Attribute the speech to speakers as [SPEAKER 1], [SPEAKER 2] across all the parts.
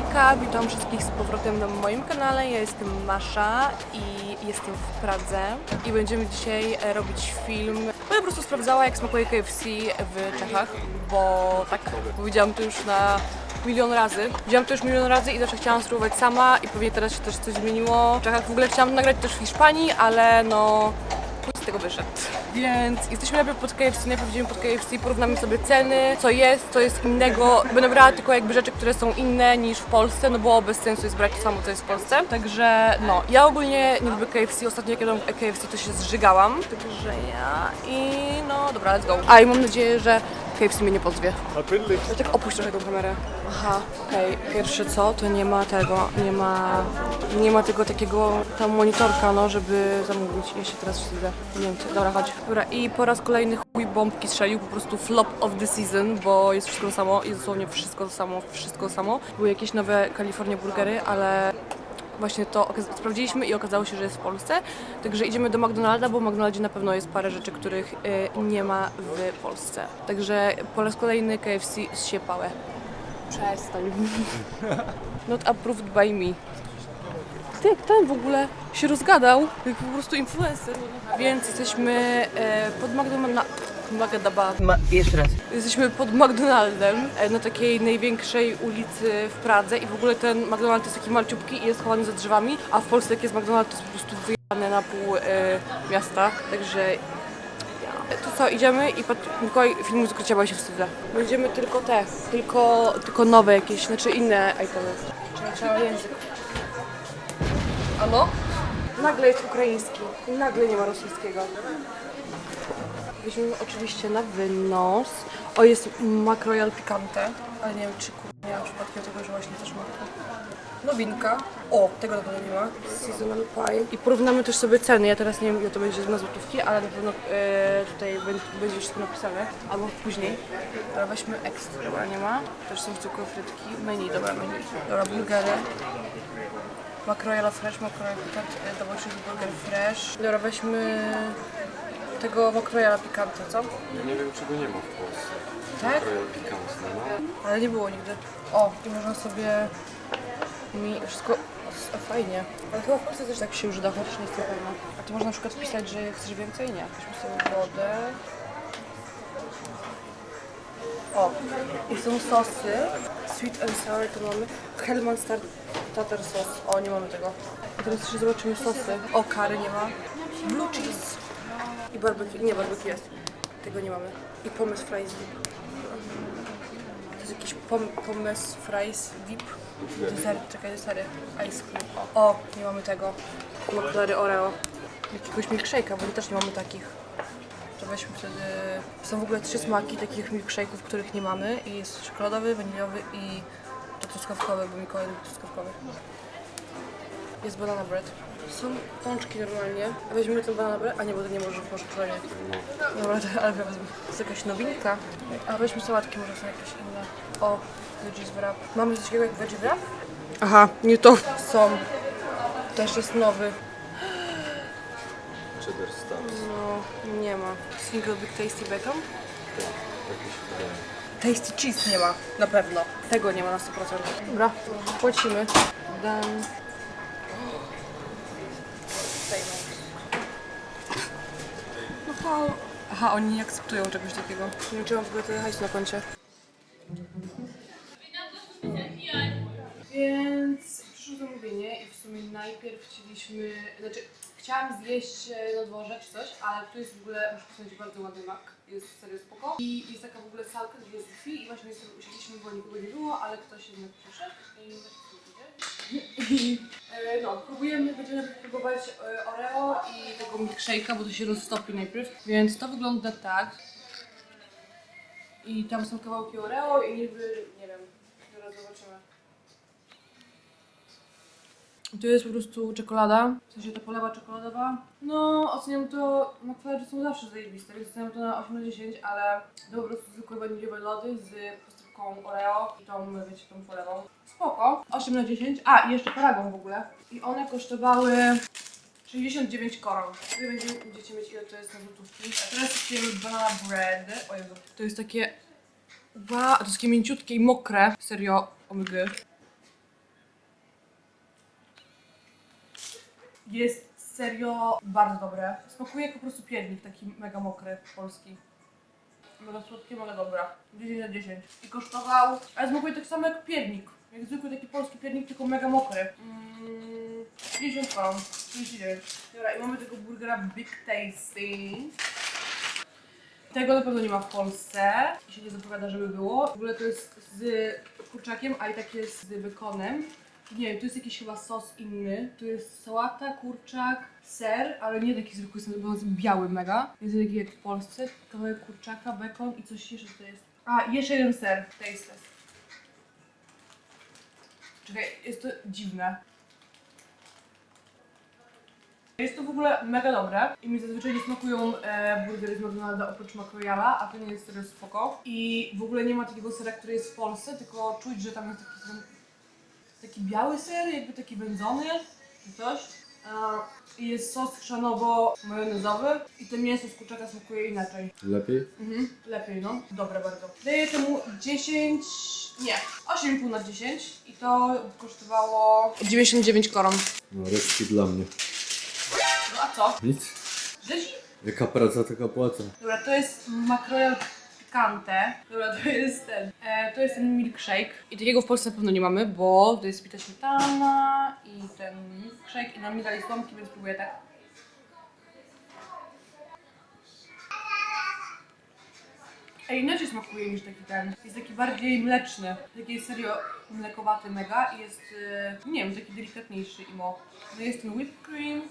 [SPEAKER 1] Hejka, witam wszystkich z powrotem na moim kanale. Ja jestem Masza i jestem w Pradze i będziemy dzisiaj e, robić film. Będę po prostu sprawdzała jak smakuje KFC w Czechach, bo tak powiedziałam to już na milion razy. Widziałam to już milion razy i zawsze chciałam spróbować sama i pewnie teraz się też coś zmieniło. W Czechach w ogóle chciałam nagrać też w Hiszpanii, ale no z tego wyszedł. Więc jesteśmy najpierw pod KFC, najpierw idziemy pod KFC, porównamy sobie ceny, co jest, co jest innego. Będę brała tylko jakby rzeczy, które są inne niż w Polsce, no bo bez sensu jest brać to samo, co jest w Polsce. Także no, ja ogólnie nie lubię KFC, ostatnio jak jadłam KFC to się zżygałam. Także ja i no dobra, let's go. A i mam nadzieję, że KFC mnie nie pozwie. Ja tak opuść trochę tą kamerę. Aha, okej. Pierwsze co, to nie ma tego, nie ma, nie ma tego takiego tam monitorka, no, żeby zamówić. Ja się teraz wstydzę. Nie wiem, co. dobra, chodź. Dobra, i po raz kolejny chuj bombki strzelił, po prostu flop of the season, bo jest wszystko to samo, jest dosłownie wszystko to samo, wszystko to samo. Były jakieś nowe California burgery, ale właśnie to sprawdziliśmy i okazało się, że jest w Polsce. Także idziemy do McDonalda, bo w McDonaldzie na pewno jest parę rzeczy, których y, nie ma w Polsce. Także po raz kolejny KFC zsiepałe. Przestań. Not approved by me. Ty, ten w ogóle się rozgadał, jak po prostu influencer. Więc jesteśmy e, pod McDonaldem. Magadaba.
[SPEAKER 2] Ma, jeszcze raz.
[SPEAKER 1] Jesteśmy pod McDonaldem e, na takiej największej ulicy w Pradze i w ogóle ten McDonald jest taki malciupki i jest chowany za drzewami, a w Polsce jak jest McDonald to jest po prostu wyjechane na pół e, miasta, także. To co, idziemy i pat... Mikołaj filmu z ukrycia, bo się wstydzę. Będziemy tylko te, tylko, tylko nowe jakieś, znaczy inne itemy. Trzeba, trzeba język. Ano? Nagle jest ukraiński, nagle nie ma rosyjskiego. Weźmiemy oczywiście na wynos. O, jest Macroyal Picante, ale nie wiem czy kurwa nie ma przypadkiem tego, że właśnie też ma. Nowinka. O, tego na pewno nie ma. Seasonal Pie. I porównamy też sobie ceny. Ja teraz nie wiem ile to będzie na złotówki, ale na pewno e, tutaj będzie, będzie wszystko napisane. Albo później. Dobra, weźmy ekstra. Dobra, nie ma. Też są zwykłe frytki. Menu, dobra, menu. Dobra, burgery. Macroyal Fresh, Macroyal Picante, double cheeseburger fresh. Dobra, weźmy tego Macroyala Picante, co?
[SPEAKER 3] Ja nie wiem czego nie ma w Polsce.
[SPEAKER 1] Tak?
[SPEAKER 3] Pickans nie ma.
[SPEAKER 1] Ale nie było nigdy. O, i można sobie mi wszystko s- fajnie. Ale chyba w Polsce też tak się używa, chociaż nie jestem pewna. A tu można na przykład wpisać, że chcesz więcej? Nie. Weźmy sobie wodę. O, i są sosy. Sweet and sour to mamy. Hellman Star Tatar sos. O, nie mamy tego. A teraz jeszcze zobaczymy sosy. O, kary nie ma. Blue cheese. I barbecue. Nie, barbecue jest. Tego nie mamy. I pomysł fries. To jest jakiś pom pommes fries VIP. Desery, czekaj, desery. Ice cream. O, nie mamy tego. McFlurry Oreo. Jakiegoś milkshake'a, bo my też nie mamy takich. To weźmy wtedy... Są w ogóle trzy smaki takich milkshake'ów, których nie mamy. I jest czekoladowy, waniliowy i truskawkowy, bo Mikołaj lubi truskawkowy. Jest banana bread. Są pączki normalnie. A weźmiemy ten banana bread? A nie, bo to nie może w poszkodzonie. Dobra, to, ale wezmę. To jest jakaś nowinka. A weźmy sałatki, może są jakieś inne. O, veggies wrap. Mamy coś takiego jak veggie wrap? Aha, nie to. Są. Też jest nowy.
[SPEAKER 3] Cheddar Stars.
[SPEAKER 1] No, nie ma. Single Big Tasty Bacon?
[SPEAKER 3] Tak, wydaje.
[SPEAKER 1] Tasty Cheese nie ma, na pewno. Tego nie ma na 100%. Dobra, płacimy. Done. Halo. Aha, oni nie akceptują czegoś takiego. Nie wiem, czy mam w ogóle tyle hajsu na koncie. Więc przyszło zamówienie i w sumie najpierw chcieliśmy, znaczy chciałam zjeść na dworze czy coś, ale tu jest w ogóle, muszę powiedzieć, bardzo ładny mak, jest serio spoko. I jest taka w ogóle salka, gdzie jest Wi-Fi i właśnie sobie usiedliśmy, bo nikogo nie było, ale ktoś jednak przyszedł I e, no, próbujemy, będziemy próbować e, Oreo i tego milkshake'a, bo to się roztopi najpierw. Więc to wygląda tak. I tam są kawałki Oreo i niby, nie wiem, zaraz zobaczymy. Tu jest po prostu czekolada, w sensie ta polewa czekoladowa. No, oceniam to, McFlurry są zawsze zajebiste, więc oceniam to na 8 na 10, ale to po prostu zwykłe waniliowe lody z postawką Oreo i tą, wiecie, tą polewą. Spoko, 8 na 10. A, i jeszcze paragon w ogóle. I one kosztowały 69 koron. Wy będziecie, będziecie mieć ile to jest na złotówki. A teraz kupujemy banana bread. O Jezu. To jest takie... Wow, to jest takie mięciutkie i mokre. Serio, omg. Jest serio bardzo dobre. Smakuje jak po prostu piernik, taki mega mokry, polski. Mega słodkie, mega dobra. 10 na 10. I kosztował, ale smakuje tak samo jak piernik. Jak zwykły taki polski piernik, tylko mega mokry. Mm, 50 koron, 39. Dobra, i mamy tego burgera Big Tasty. Tego na pewno nie ma w Polsce i się nie zapowiada, żeby było. W ogóle to jest z kurczakiem, a i tak jest z bekonem. Nie wiem, to jest jakiś chyba sos inny. Tu jest sałata, kurczak, ser, ale nie taki zwykły ser, bo on jest biały mega. Jest taki jak w Polsce. Kawałek kurczaka, bekon i coś jeszcze to jest. A, jeszcze jeden ser. Taste test. Czekaj, jest to dziwne. Jest to w ogóle mega dobre i mi zazwyczaj nie smakują e, burgery z McDonalda oprócz McRoyala, a to nie jest serio spoko. I w ogóle nie ma takiego sera, który jest w Polsce, tylko czuć, że tam jest taki, taki biały ser, jakby taki wędzony czy coś. I jest sos chrzanowo-majonezowy i to mięso z kurczaka smakuje inaczej.
[SPEAKER 3] Lepiej?
[SPEAKER 1] Mhm, lepiej no. Dobre bardzo. Daję temu 10, nie, 8,5 na 10 i to kosztowało 99 koron.
[SPEAKER 3] No, resztki dla mnie.
[SPEAKER 1] No a co?
[SPEAKER 3] Nic.
[SPEAKER 1] Rzezi?
[SPEAKER 3] Jaka praca, taka płaca.
[SPEAKER 1] Dobra, to jest makrojal picante. Dobra, to jest ten. E, to jest ten milkshake. I takiego w Polsce na pewno nie mamy, bo to jest pita śmietana i ten milkshake. I nam nie dali słomki, więc próbuję tak. Ej, inaczej smakuje niż taki ten. Jest taki bardziej mleczny. Taki jest serio mlekowaty mega i jest, e, nie wiem, taki delikatniejszy imo. No jest ten whipped cream,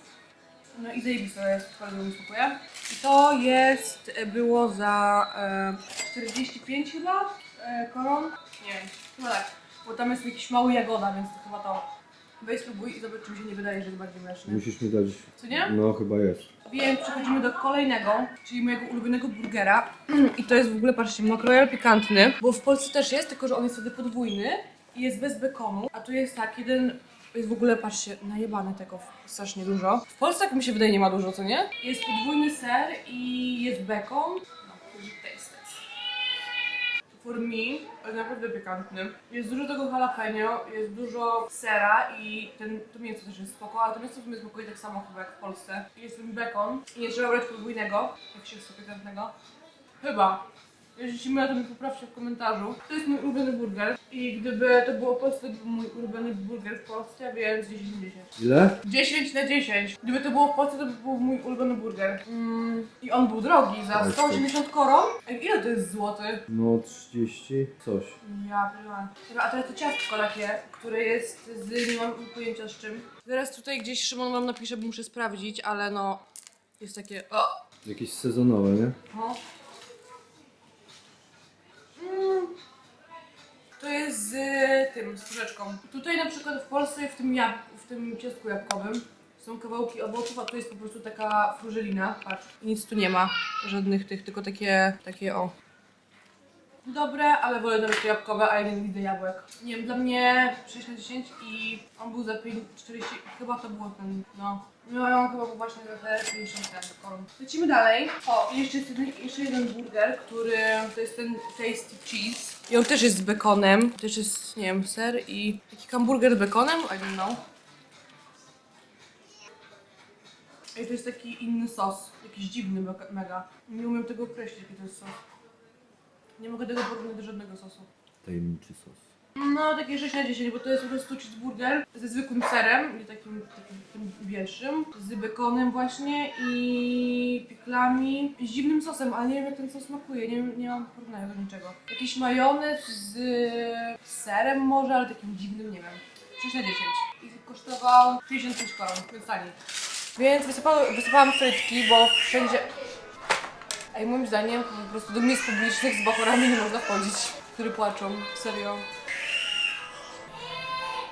[SPEAKER 1] no i zajebiste jest, bardzo mi smakuje. I to jest, e, było za e, 45 chyba e, koron. Nie wiem, chyba tak. Bo tam jest jakiś mały jagoda, więc to chyba to. Weź spróbuj i zobacz, czy mi się nie wydaje, że jest bardziej mleczny.
[SPEAKER 3] Musisz mi dać.
[SPEAKER 1] Co nie?
[SPEAKER 3] No, chyba jest.
[SPEAKER 1] Więc przechodzimy do kolejnego, czyli mojego ulubionego burgera. I to jest w ogóle, patrzcie, makrojal pikantny, bo w Polsce też jest, tylko że on jest wtedy podwójny i jest bez bekonu. A tu jest tak, jeden jest w ogóle, patrzcie, najebane tego strasznie dużo. W Polsce, jak mi się wydaje, nie ma dużo, co nie? Jest podwójny ser i jest bekon. No, taste. For me, jest naprawdę pikantny. Jest dużo tego jalapeno, jest dużo sera i ten, to mięso też jest spoko, ale to mięso w sumie smakuje tak samo chyba jak w Polsce. Jest ten bekon i nie trzeba podwójnego, jak się chce pikantnego. Chyba. Jeśli mylę, to mi poprawcie w komentarzu. To jest mój ulubiony burger i gdyby to było w Polsce, to był mój ulubiony burger w Polsce, więc 10 na 10.
[SPEAKER 3] Ile?
[SPEAKER 1] 10 na 10. Gdyby to było w Polsce, to by był mój ulubiony burger. Mm, I on był drogi, za 180 koron. Ej, ile to jest złoty?
[SPEAKER 3] No, 30 coś.
[SPEAKER 1] Ja wiem. Dobra, a teraz to ciastko takie, które jest z, nie mam pojęcia z czym. Zaraz tutaj gdzieś Szymon wam napisze, bo muszę sprawdzić, ale no, jest takie, o,
[SPEAKER 3] Jakieś sezonowe, nie?
[SPEAKER 1] no. To jest z tym, z turzeczką. Tutaj na przykład w Polsce w tym, jab- w tym ciastku jabłkowym są kawałki owoców, a tu jest po prostu taka frużelina, patrz. Nic tu nie ma, żadnych tych, tylko takie, takie o. Dobre, ale wolę nawet jabłkowe, a ja nie widzę jabłek. Nie wiem, dla mnie 6 na 10 i on był za 5, 40, chyba to było ten, no. No ja chyba był właśnie te 50 ten koron. Lecimy dalej. O, i jeszcze jest jeden, jeszcze jeden burger, który to jest ten Tasty Cheese. I on też jest z bekonem, też jest, nie wiem, ser i taki hamburger z bekonem, I don't know. I to jest taki inny sos, jakiś dziwny mega. Nie umiem tego określić, jaki to jest sos. Nie mogę tego porównać do żadnego sosu.
[SPEAKER 3] Tajemniczy sos.
[SPEAKER 1] No, takie 6 na 10, bo to jest po prostu cheeseburger ze zwykłym serem, nie takim, takim większym, z bekonem właśnie i piklami, z dziwnym sosem, ale nie wiem jak ten sos smakuje, nie, nie mam porównania do niczego. Jakiś majonez z serem może, ale takim dziwnym, nie wiem. 6 na 10. I kosztował 55 koron, więc taniej. Więc wysypałam, frytki, bo wszędzie... Ej, moim zdaniem po prostu do miejsc publicznych z bachorami nie można wchodzić, które płaczą, serio.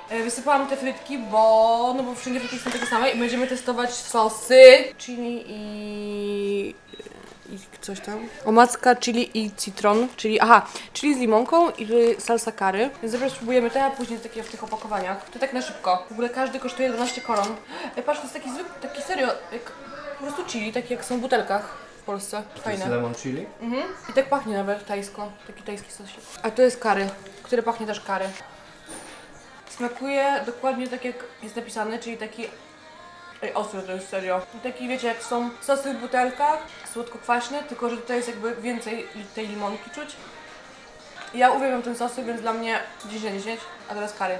[SPEAKER 1] E, Wysypałam te frytki, bo no bo wszędzie frytki są takie same i będziemy testować sosy chili i i coś tam. Omacka, chili i citron, czyli aha, chili z limonką i salsa curry. Więc zaraz spróbujemy te, a później takie w tych opakowaniach. To tak na szybko. W ogóle każdy kosztuje 12 koron. Ej, patrz, to jest taki zwykły, taki serio, jak po prostu chili, taki jak są w butelkach w Polsce. Fajne.
[SPEAKER 3] lemon chili?
[SPEAKER 1] Mhm. I tak pachnie nawet tajsko, taki tajski sosik. A to jest kary, które pachnie też kary. Smakuje dokładnie tak jak jest napisane, czyli taki Ej, ostre to jest serio. Taki wiecie, jak są sosy w butelkach, słodko-kwaśne, tylko że tutaj jest jakby więcej tej limonki czuć. Ja uwielbiam ten sosy, więc dla mnie 10 na 10, a teraz kary.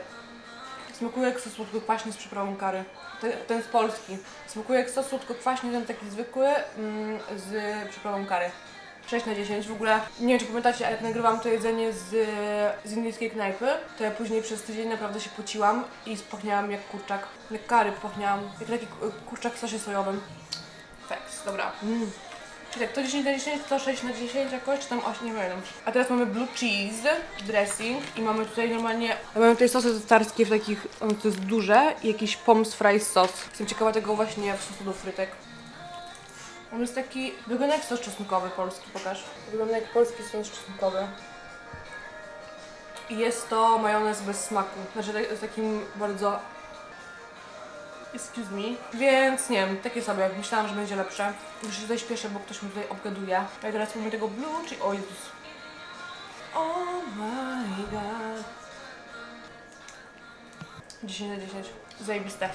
[SPEAKER 1] Smakuje jak sos słodko-kwaśny z przyprawą kary. Ten, ten z Polski. Smakuje jak sos słodko-kwaśny, ten taki zwykły mm, z przyprawą kary. 6 na 10 w ogóle. Nie wiem czy pamiętacie, ale jak nagrywam to jedzenie z, z indyjskiej knajpy, to ja później przez tydzień naprawdę się pociłam i spachniałam jak kurczak. Jak kary pachniałam. Jak taki ku- kurczak w sosie sojowym. Feks, dobra. Mm. Czyli tak, to 10 na 10, to 6 na 10 jakoś, czy tam 8, nie wiem. A teraz mamy blue cheese, dressing i mamy tutaj normalnie, mamy tutaj sosy tatarskie w takich, to jest duże i jakiś pommes fries sos. Jestem ciekawa tego właśnie w sosu do frytek. On jest taki, wygląda jak sos czosnkowy polski, pokaż. Wygląda jak polski sos czosnkowy. I jest to majonez bez smaku, znaczy tak- z takim bardzo Excuse me. Więc nie wiem, takie sobie. Myślałam, że będzie lepsze. Już się tutaj śpieszę, bo ktoś mi tutaj obgaduje. A teraz mamy tego blue, czy... O Jezus. Oh my god. 10 na 10. Zajebiste.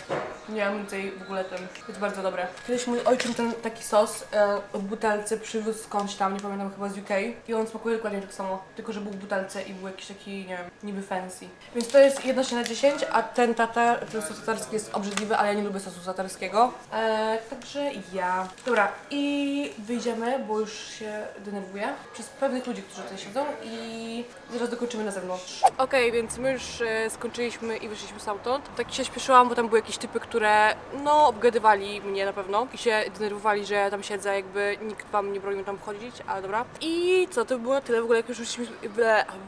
[SPEAKER 1] Nie mam tutaj w ogóle tym. Jest bardzo dobre. Kiedyś mój ojczym ten taki sos e, w butelce przywiózł skądś tam, nie pamiętam, chyba z UK. I on smakuje dokładnie tak samo. Tylko, że był w butelce i był jakiś taki, nie wiem, niby fancy. Więc to jest 11 na 10, a ten tatar, ten sos tatarski jest obrzydliwy, ale ja nie lubię sosu tatarskiego. E, także ja. Dobra, i wyjdziemy, bo już się denerwuję. Przez pewnych ludzi, którzy tutaj siedzą i zaraz dokończymy na zewnątrz. Okej, więc my już e, skończyliśmy i wyszliśmy stamtąd. Tak się śpieszyłam, bo tam były jakieś typy, które no obgadywali mnie na pewno i się denerwowali, że tam siedzę, jakby nikt wam nie bronił tam wchodzić, ale dobra. I co, to by było tyle. W ogóle jak już wyszliśmy,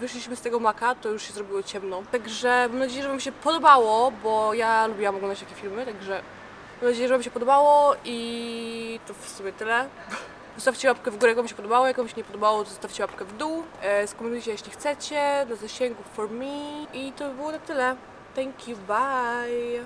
[SPEAKER 1] wyszliśmy z tego maka, to już się zrobiło ciemno. Także mam nadzieję, że wam się podobało, bo ja lubiłam oglądać takie filmy, także mam nadzieję, że wam się podobało i to w sumie tyle. Zostawcie łapkę w górę, jak wam się podobało, jak wam się nie podobało, to zostawcie łapkę w dół. E, skomentujcie, jeśli chcecie, do zasięgu for me. I to by było na tyle. Thank you, bye!